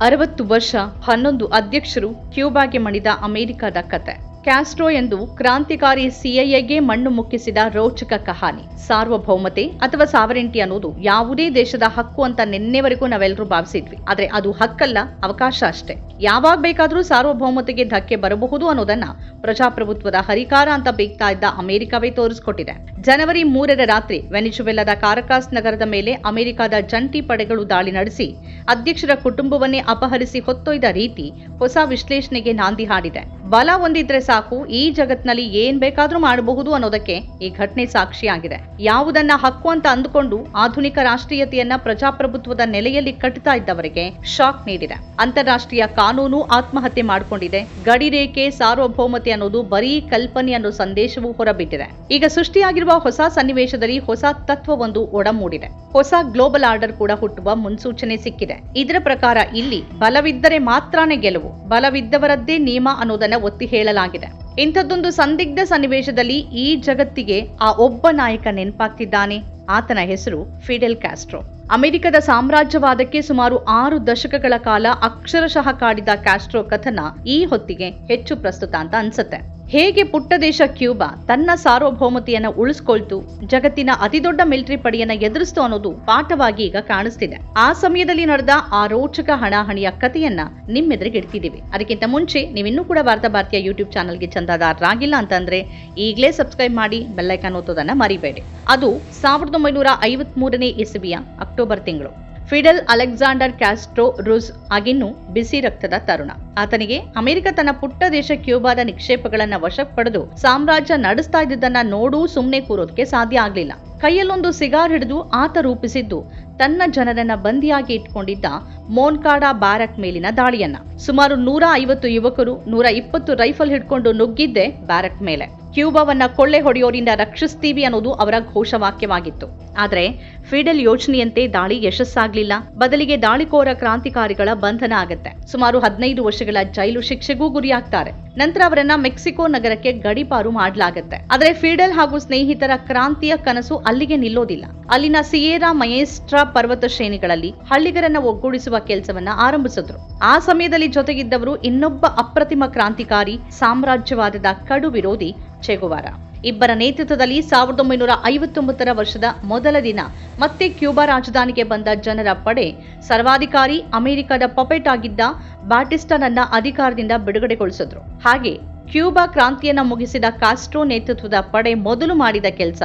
ಅರವತ್ತು ವರ್ಷ ಹನ್ನೊಂದು ಅಧ್ಯಕ್ಷರು ಕ್ಯೂಬಾಗೆ ಮಣಿದ ಅಮೆರಿಕದ ಕತೆ. ಕ್ಯಾಸ್ಟ್ರೋ ಎಂದು ಕ್ರಾಂತಿಕಾರಿ ಸಿಐಎಗೆ ಮಣ್ಣು ಮುಕ್ಕಿಸಿದ ರೋಚಕ ಕಹಾನಿ. ಸಾರ್ವಭೌಮತೆ ಅಥವಾ ಸಾವರೆಂಟಿ ಅನ್ನೋದು ಯಾವುದೇ ದೇಶದ ಹಕ್ಕು ಅಂತ ನಿನ್ನೆವರೆಗೂ ನಾವೆಲ್ಲರೂ ಭಾವಿಸಿದ್ವಿ. ಆದ್ರೆ ಅದು ಹಕ್ಕಲ್ಲ, ಅವಕಾಶ ಅಷ್ಟೇ. ಯಾವಾಗ ಬೇಕಾದರೂ ಸಾರ್ವಭೌಮತೆಗೆ ಧಕ್ಕೆ ಬರಬಹುದು ಅನ್ನೋದನ್ನ ಪ್ರಜಾಪ್ರಭುತ್ವದ ಹರಿಕಾರ ಅಂತ ಬೇಕ್ತಾ ಇದ್ದ ಅಮೆರಿಕವೇ ತೋರಿಸಿಕೊಟ್ಟಿದೆ. ಜನವರಿ ಮೂರರ ರಾತ್ರಿ ವೆನಿಜುವೆಲಾದ ಕಾರಕಾಸ್ ನಗರದ ಮೇಲೆ ಅಮೆರಿಕದ ಜಂಟಿ ಪಡೆಗಳು ದಾಳಿ ನಡೆಸಿ ಅಧ್ಯಕ್ಷರ ಕುಟುಂಬವನ್ನೇ ಅಪಹರಿಸಿ ಹೊತ್ತೊಯ್ದ ರೀತಿ ಹೊಸ ವಿಶ್ಲೇಷಣೆಗೆ ನಾಂದಿ ಹಾಡಿದೆ. ಬಲ ಹೊಂದಿದ್ರೆ ಸಾಕು, ಈ ಜಗತ್ನಲ್ಲಿ ಏನ್ ಬೇಕಾದ್ರೂ ಮಾಡಬಹುದು ಅನ್ನೋದಕ್ಕೆ ಈ ಘಟನೆ ಸಾಕ್ಷಿಯಾಗಿದೆ. ಯಾವುದನ್ನ ಹಕ್ಕು ಅಂತ ಅಂದುಕೊಂಡು ಆಧುನಿಕ ರಾಷ್ಟ್ರೀಯತೆಯನ್ನ ಪ್ರಜಾಪ್ರಭುತ್ವದ ನೆಲೆಯಲ್ಲಿ ಕಟ್ಟುತ್ತಾ ಇದ್ದವರಿಗೆ ಶಾಕ್ ನೀಡಿದೆ. ಅಂತಾರಾಷ್ಟ್ರೀಯ ಕಾನೂನು ಆತ್ಮಹತ್ಯೆ ಮಾಡಿಕೊಂಡಿದೆ. ಗಡಿರೇಖೆ ಸಾರ್ವಭೌಮತೆ ಅನ್ನೋದು ಬರೀ ಕಲ್ಪನೆ ಅನ್ನೋ ಸಂದೇಶವೂ ಹೊರಬಿಟ್ಟಿದೆ. ಈಗ ಸೃಷ್ಟಿಯಾಗಿರುವ ಹೊಸ ಸನ್ನಿವೇಶದಲ್ಲಿ ಹೊಸ ತತ್ವವೊಂದು ಒಡಮೂಡಿದೆ. ಹೊಸ ಗ್ಲೋಬಲ್ ಆರ್ಡರ್ ಕೂಡ ಹುಟ್ಟುವ ಮುನ್ಸೂಚನೆ ಸಿಕ್ಕಿದೆ. ಇದರ ಪ್ರಕಾರ ಇಲ್ಲಿ ಬಲವಿದ್ದರೆ ಮಾತ್ರನೇ ಗೆಲುವು, ಬಲವಿದ್ದವರದ್ದೇ ನಿಯಮ ಅನ್ನೋದನ್ನ ಒತ್ತಿ ಹೇಳಲಾಗಿದೆ. ಇಂಥದ್ದೊಂದು ಸಂದಿಗ್ಧ ಸನ್ನಿವೇಶದಲ್ಲಿ ಈ ಜಗತ್ತಿಗೆ ಆ ಒಬ್ಬ ನಾಯಕ ನೆನಪಾಗ್ತಿದ್ದಾನೆ. ಆತನ ಹೆಸರು ಫಿಡೆಲ್ ಕ್ಯಾಸ್ಟ್ರೋ. ಅಮೆರಿಕದ ಸಾಮ್ರಾಜ್ಯವಾದಕ್ಕೆ ಸುಮಾರು ಆರು ದಶಕಗಳ ಕಾಲ ಅಕ್ಷರಶಃ ಕಾಡಿದ ಕ್ಯಾಸ್ಟ್ರೋ ಕಥನ ಈ ಹೊತ್ತಿಗೆ ಹೆಚ್ಚು ಪ್ರಸ್ತುತ ಅಂತ ಅನ್ಸುತ್ತೆ. ಹೇಗೆ ಪುಟ್ಟ ದೇಶ ಕ್ಯೂಬಾ ತನ್ನ ಸಾರ್ವಭೌಮತೆಯನ್ನು ಉಳಿಸ್ಕೊಳ್ತು, ಜಗತ್ತಿನ ಅತಿದೊಡ್ಡ ಮಿಲಿಟರಿ ಪಡೆಯನ್ನ ಎದುರಿಸ್ತು ಅನ್ನೋದು ಪಾಠವಾಗಿ ಈಗ ಕಾಣಿಸ್ತಿದೆ. ಆ ಸಮಯದಲ್ಲಿ ನಡೆದ ಆ ರೋಚಕ ಹಣಾಹಣಿಯ ಕಥೆಯನ್ನ ನಿಮ್ಮೆದುರಿಗೆ ಇಡ್ತಿದ್ದೀವಿ ಅದಕ್ಕಿಂತ ಮುಂಚೆ ನೀವಿನ್ನೂ ಕೂಡ ವಾರ್ತಾ ಭಾರತೀಯ ಯೂಟ್ಯೂಬ್ ಚಾನಲ್ಗೆ ಚಂದಾದಾರರಾಗಿಲ್ಲ ಅಂತಂದ್ರೆ ಈಗಲೇ ಸಬ್ಸ್ಕ್ರೈಬ್ ಮಾಡಿ ಬೆಲ್ಲೈಕನ್ ಓದೋದನ್ನ ಮರಿಬೇಡಿ. ಅದು ಸಾವಿರದ ಒಂಬೈನೂರ ಐವತ್ ಮೂರನೇ ಇಸವಿಯ ಅಕ್ಟೋಬರ್ ತಿಂಗಳು. ಫಿಡೆಲ್ ಅಲೆಕ್ಸಾಂಡರ್ ಕ್ಯಾಸ್ಟ್ರೋ ರುಸ್ ಆಗಿನ್ನೂ ಬಿಸಿ ರಕ್ತದ ತರುಣ. ಆತನಿಗೆ ಅಮೆರಿಕ ತನ್ನ ಪುಟ್ಟ ದೇಶ ಕ್ಯೂಬಾದ ನಿಕ್ಷೇಪಗಳನ್ನ ವಶ ಪಡೆದು ಸಾಮ್ರಾಜ್ಯ ನಡೆಸ್ತಾ ಇದ್ದಿದ್ದನ್ನ ನೋಡೂ ಸುಮ್ಮನೆ ಕೂರೋದಕ್ಕೆ ಸಾಧ್ಯ ಆಗ್ಲಿಲ್ಲ. ಕೈಯಲ್ಲೊಂದು ಸಿಗಾರ್ ಹಿಡಿದು ಆತ ರೂಪಿಸಿದ್ದು ತನ್ನ ಜನರನ್ನ ಬಂದಿಯಾಗಿ ಇಟ್ಕೊಂಡಿದ್ದ ಮೋನ್ಕಾಡ ಬ್ಯಾರಕ್ ಮೇಲಿನ ದಾಳಿಯನ್ನ. ಸುಮಾರು ನೂರ ಐವತ್ತು ಯುವಕರು, ನೂರ ಇಪ್ಪತ್ತು ರೈಫಲ್ ಹಿಡ್ಕೊಂಡು ನುಗ್ಗಿದ್ದೆ ಬ್ಯಾರಕ್ ಮೇಲೆ. ಕ್ಯೂಬಾವನ್ನ ಕೊಳ್ಳೆ ಹೊಡೆಯೋರಿಂದ ರಕ್ಷಿಸ್ತೀವಿ ಅನ್ನೋದು ಅವರ ಘೋಷವಾಕ್ಯವಾಗಿತ್ತು. ಆದರೆ ಫಿಡೆಲ್ ಯೋಜನೆಯಂತೆ ದಾಳಿ ಯಶಸ್ಸಾಗ್ಲಿಲ್ಲ. ಬದಲಿಗೆ ದಾಳಿಕೋರ ಕ್ರಾಂತಿಕಾರಿಗಳ ಬಂಧನ ಆಗತ್ತೆ. ಸುಮಾರು ಹದಿನೈದು ವರ್ಷಗಳ ಜೈಲು ಶಿಕ್ಷೆಗೂ ಗುರಿಯಾಗ್ತಾರೆ. ನಂತರ ಅವರನ್ನ ಮೆಕ್ಸಿಕೋ ನಗರಕ್ಕೆ ಗಡಿಪಾರು ಮಾಡಲಾಗತ್ತೆ. ಆದ್ರೆ ಫಿಡೆಲ್ ಹಾಗೂ ಸ್ನೇಹಿತರ ಕ್ರಾಂತಿಯ ಕನಸು ಅಲ್ಲಿಗೆ ನಿಲ್ಲೋದಿಲ್ಲ. ಅಲ್ಲಿನ ಸಿಯೇರಾ ಮಯೇಸ್ಟ್ರಾ ಪರ್ವತ ಶ್ರೇಣಿಗಳಲ್ಲಿ ಹಳ್ಳಿಗರನ್ನ ಒಗ್ಗೂಡಿಸುವ ಕೆಲಸವನ್ನ ಆರಂಭಿಸಿದ್ರು. ಆ ಸಮಯದಲ್ಲಿ ಜೊತೆಗಿದ್ದವರು ಇನ್ನೊಬ್ಬ ಅಪ್ರತಿಮ ಕ್ರಾಂತಿಕಾರಿ, ಸಾಮ್ರಾಜ್ಯವಾದದ ಕಡು ವಿರೋಧಿ ಚೆಗುವಾರ. ಇಬ್ಬರ ನೇತೃತ್ವದಲ್ಲಿ ಸಾವಿರದ ಒಂಬೈನೂರ ಐವತ್ತೊಂಬತ್ತರ ವರ್ಷದ ಮೊದಲ ದಿನ ಮತ್ತೆ ಕ್ಯೂಬಾ ರಾಜಧಾನಿಗೆ ಬಂದ ಜನರ ಪಡೆ ಸರ್ವಾಧಿಕಾರಿ ಅಮೆರಿಕದ ಪಪೆಟ್ ಆಗಿದ್ದ ಬ್ಯಾಟಿಸ್ಟನನ್ನ ಅಧಿಕಾರದಿಂದ ಬಿಡುಗಡೆಗೊಳಿಸಿದ್ರು. ಹಾಗೆ ಕ್ಯೂಬಾ ಕ್ರಾಂತಿಯನ್ನು ಮುಗಿಸಿದ ಕಾಸ್ಟ್ರೋ ನೇತೃತ್ವದ ಪಡೆ ಮೊದಲು ಮಾಡಿದ ಕೆಲಸ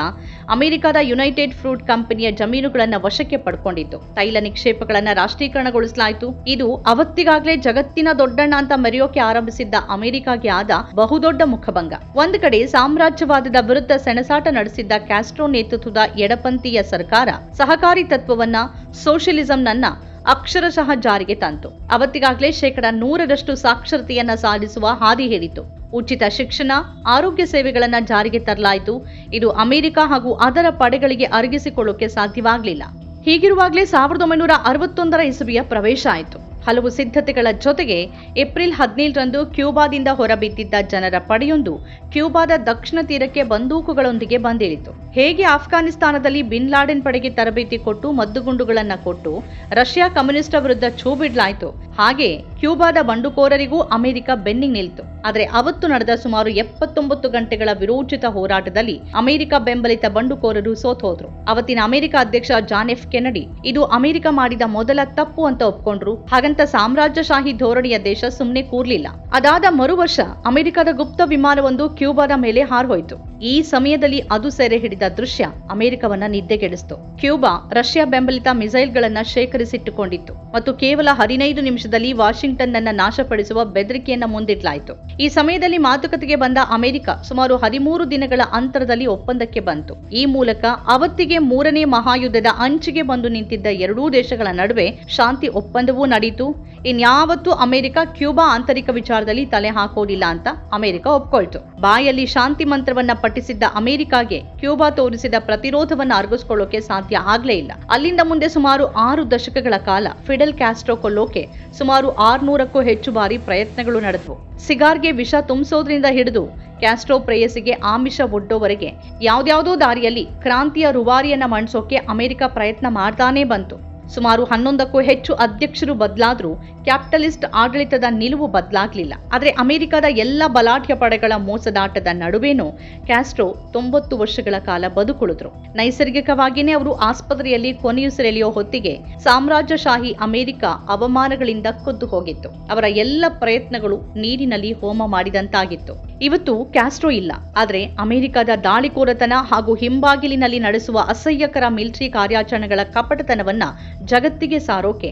ಅಮೆರಿಕದ ಯುನೈಟೆಡ್ ಫ್ರೂಟ್ ಕಂಪನಿಯ ಜಮೀನುಗಳನ್ನು ವಶಕ್ಕೆ ಪಡ್ಕೊಂಡಿತ್ತು. ತೈಲ ನಿಕ್ಷೇಪಗಳನ್ನ ರಾಷ್ಟ್ರೀಕರಣಗೊಳಿಸಲಾಯಿತು. ಇದು ಅವತ್ತಿಗಾಗ್ಲೇ ಜಗತ್ತಿನ ದೊಡ್ಡಣ್ಣ ಅಂತ ಮರೆಯೋಕೆ ಆರಂಭಿಸಿದ್ದ ಅಮೆರಿಕಾಗೆ ಆದ ಬಹುದೊಡ್ಡ ಮುಖಭಂಗ. ಒಂದು ಕಡೆ ಸಾಮ್ರಾಜ್ಯವಾದದ ವಿರುದ್ಧ ಸೆಣಸಾಟ ನಡೆಸಿದ್ದ ಕ್ಯಾಸ್ಟ್ರೋ ನೇತೃತ್ವದ ಎಡಪಂಥೀಯ ಸರ್ಕಾರ ಸಹಕಾರಿ ತತ್ವವನ್ನ ಸೋಷಿಯಲಿಸಂನನ್ನ ಅಕ್ಷರಶಃ ಜಾರಿಗೆ ತಂತು. ಅವತ್ತಿಗಾಗಲೇ ಶೇಕಡ ನೂರರಷ್ಟು ಸಾಕ್ಷರತೆಯನ್ನ ಸಾಧಿಸುವ ಹಾದಿ ಹೇರಿತು ಉಚಿತ ಶಿಕ್ಷಣ, ಆರೋಗ್ಯ ಸೇವೆಗಳನ್ನು ಜಾರಿಗೆ ತರಲಾಯಿತು. ಇದು ಅಮೆರಿಕ ಹಾಗೂ ಅದರ ಪಡೆಗಳಿಗೆ ಅರಗಿಸಿಕೊಳ್ಳೋಕೆ ಸಾಧ್ಯವಾಗಲಿಲ್ಲ. ಹೀಗಿರುವಾಗಲೇ ಸಾವಿರದ ಒಂಬೈನೂರ ಅರವತ್ತೊಂದರ ಇಸವಿಯ ಪ್ರವೇಶ ಆಯಿತು. ಹಲವು ಸಿದ್ಧತೆಗಳ ಜೊತೆಗೆ ಏಪ್ರಿಲ್ ಹದಿನೇಳರಂದು ಕ್ಯೂಬಾದಿಂದ ಹೊರಬಿದ್ದಿದ್ದ ಜನರ ಪಡೆಯೊಂದು ಕ್ಯೂಬಾದ ದಕ್ಷಿಣ ತೀರಕ್ಕೆ ಬಂದೂಕುಗಳೊಂದಿಗೆ ಬಂದಿಳಿತು. ಹೇಗೆ ಆಫ್ಘಾನಿಸ್ತಾನದಲ್ಲಿ ಬಿನ್ ಲಾಡೆನ್ ಪಡೆಗೆ ತರಬೇತಿ ಕೊಟ್ಟು ಮದ್ದುಗುಂಡುಗಳನ್ನು ಕೊಟ್ಟು ರಷ್ಯಾ ಕಮ್ಯುನಿಸ್ಟ್ ವಿರುದ್ಧ ಛೂ ಬಿಡ್ಲಾಯ್ತು. ಹಾಗೆ ಕ್ಯೂಬಾದ ಬಂಡುಕೋರರಿಗೂ ಅಮೆರಿಕ ಬೆನ್ನಿಗೆ ನಿಲ್ತು. ಆದರೆ ಅವತ್ತು ನಡೆದ ಸುಮಾರು ಎಪ್ಪತ್ತೊಂಬತ್ತು ಗಂಟೆಗಳ ವಿರೋಚಿತ ಹೋರಾಟದಲ್ಲಿ ಅಮೆರಿಕ ಬೆಂಬಲಿತ ಬಂಡುಕೋರರು ಸೋತೋದ್ರು ಅವತ್ತಿನ ಅಮೆರಿಕ ಅಧ್ಯಕ್ಷ ಜಾನ್ ಎಫ್ ಕೆನಡಿ, ಇದು ಅಮೆರಿಕ ಮಾಡಿದ ಮೊದಲ ತಪ್ಪು ಅಂತ ಒಪ್ಕೊಂಡ್ರು. ಹಾಗಂತ ಸಾಮ್ರಾಜ್ಯಶಾಹಿ ಧೋರಣೆಯ ದೇಶ ಸುಮ್ಮನೆ ಕೂರ್ಲಿಲ್ಲ. ಅದಾದ ಮರು ವರ್ಷ ಅಮೆರಿಕದ ಗುಪ್ತ ವಿಮಾನವೊಂದು ಕ್ಯೂಬಾದ ಮೇಲೆ ಹಾರ್ಹೋಯ್ತು ಈ ಸಮಯದಲ್ಲಿ ಅದು ಸೆರೆ ಹಿಡಿದ ದೃಶ್ಯ ಅಮೆರಿಕವನ್ನ ನಿದ್ದೆಗೆಡಿಸಿತು ಕ್ಯೂಬಾ ರಷ್ಯಾ ಬೆಂಬಲಿತ ಮಿಸೈಲ್ಗಳನ್ನು ಶೇಖರಿಸಿಟ್ಟುಕೊಂಡಿತ್ತು ಮತ್ತು ಕೇವಲ ಹದಿನೈದು ನಿಮಿಷದಲ್ಲಿ ವಾಷಿಂಗ್ಟನ್ ಅನ್ನ ನಾಶಪಡಿಸುವ ಬೆದರಿಕೆಯನ್ನ ಮುಂದಿಡ್ಲಾಯಿತು. ಈ ಸಮಯದಲ್ಲಿ ಮಾತುಕತೆಗೆ ಬಂದ ಅಮೆರಿಕ ಸುಮಾರು ಹದಿಮೂರು ದಿನಗಳ ಅಂತರದಲ್ಲಿ ಒಪ್ಪಂದಕ್ಕೆ ಬಂತು. ಈ ಮೂಲಕ ಅವತ್ತಿಗೆ ಮೂರನೇ ಮಹಾಯುದ್ಧದ ಅಂಚಿಗೆ ಬಂದು ನಿಂತಿದ್ದ ಎರಡೂ ದೇಶಗಳ ನಡುವೆ ಶಾಂತಿ ಒಪ್ಪಂದವೂ ನಡೆಯಿತು ಇನ್ಯಾವತ್ತೂ ಅಮೆರಿಕ ಕ್ಯೂಬಾ ಆಂತರಿಕ ವಿಚಾರದಲ್ಲಿ ತಲೆ ಹಾಕೋದಿಲ್ಲ ಅಂತ ಅಮೆರಿಕ ಒಪ್ಕೊಳ್ತು. ಬಾಯಲ್ಲಿ ಶಾಂತಿ ಮಂತ್ರವನ್ನ ಪಠಿಸಿದ್ದ ಅಮೆರಿಕಾಗೆ ಕ್ಯೂಬಾ ತೋರಿಸಿದ ಪ್ರತಿರೋಧವನ್ನು ಅರಗಿಸ್ಕೊಳ್ಳೋಕೆ ಸಾಧ್ಯ ಆಗ್ಲೇ ಇಲ್ಲ. ಅಲ್ಲಿಂದ ಮುಂದೆ ಸುಮಾರು ಆರು ದಶಕಗಳ ಕಾಲ ಫಿಡೆಲ್ ಕ್ಯಾಸ್ಟ್ರೋ ಕೊಲ್ಲೋಕೆ ಸುಮಾರು ಆರ್ನೂರಕ್ಕೂ ಹೆಚ್ಚು ಬಾರಿ ಪ್ರಯತ್ನಗಳು ನಡೆದವು. ಸಿಗಾರ್ಗೆ ವಿಷ ತುಂಬಿಸೋದ್ರಿಂದ ಹಿಡಿದು ಕ್ಯಾಸ್ಟ್ರೋ ಪ್ರೇಯಸಿಗೆ ಆಮಿಷ ಒಡ್ಡೋವರೆಗೆ ಯಾವ್ದ್ಯಾವುದೋ ದಾರಿಯಲ್ಲಿ ಕ್ರಾಂತಿಯ ರುವಾರಿಯನ್ನ ಮಣಿಸೋಕೆ ಅಮೆರಿಕ ಪ್ರಯತ್ನ ಮಾಡ್ತಾನೇ ಬಂತು. ಸುಮಾರು ಹನ್ನೊಂದಕ್ಕೂ ಹೆಚ್ಚು ಅಧ್ಯಕ್ಷರು ಬದಲಾದರೂ ಕ್ಯಾಪಿಟಲಿಸ್ಟ್ ಆಡಳಿತದ ನಿಲುವು ಬದಲಾಗಲಿಲ್ಲ. ಆದರೆ ಅಮೆರಿಕದ ಎಲ್ಲ ಬಲಾಢ್ಯ ಪಡೆಗಳ ಮೋಸದಾಟದ ನಡುವೆನೂ ಕ್ಯಾಸ್ಟ್ರೋ ತೊಂಬತ್ತು ವರ್ಷಗಳ ಕಾಲ ಬದುಕುಳಿದ್ರು. ನೈಸರ್ಗಿಕವಾಗಿಯೇ ಅವರು ಆಸ್ಪತ್ರೆಯಲ್ಲಿ ಕೊನೆಯುಸಿರೆಳೆಯೋ ಹೊತ್ತಿಗೆ ಸಾಮ್ರಾಜ್ಯಶಾಹಿ ಅಮೆರಿಕ ಅವಮಾನಗಳಿಂದ ಕುದ್ದು ಹೋಗಿತ್ತು. ಅವರ ಎಲ್ಲ ಪ್ರಯತ್ನಗಳು ನೀರಿನಲ್ಲಿ ಹೋಮ ಮಾಡಿದಂತಾಗಿತ್ತು. ಇವತ್ತು ಕ್ಯಾಸ್ಟ್ರೋ ಇಲ್ಲ, ಆದರೆ ಅಮೆರಿಕದ ದಾಳಿಕೋರತನ ಹಾಗೂ ಹಿಂಬಾಗಿಲಿನಲ್ಲಿ ನಡೆಸುವ ಅಸಹ್ಯಕರ ಮಿಲಿಟರಿ ಕಾರ್ಯಾಚರಣೆಗಳ ಕಪಟತನವನ್ನ ಜಗತ್ತಿಗೆ ಸಾರೋಕೆ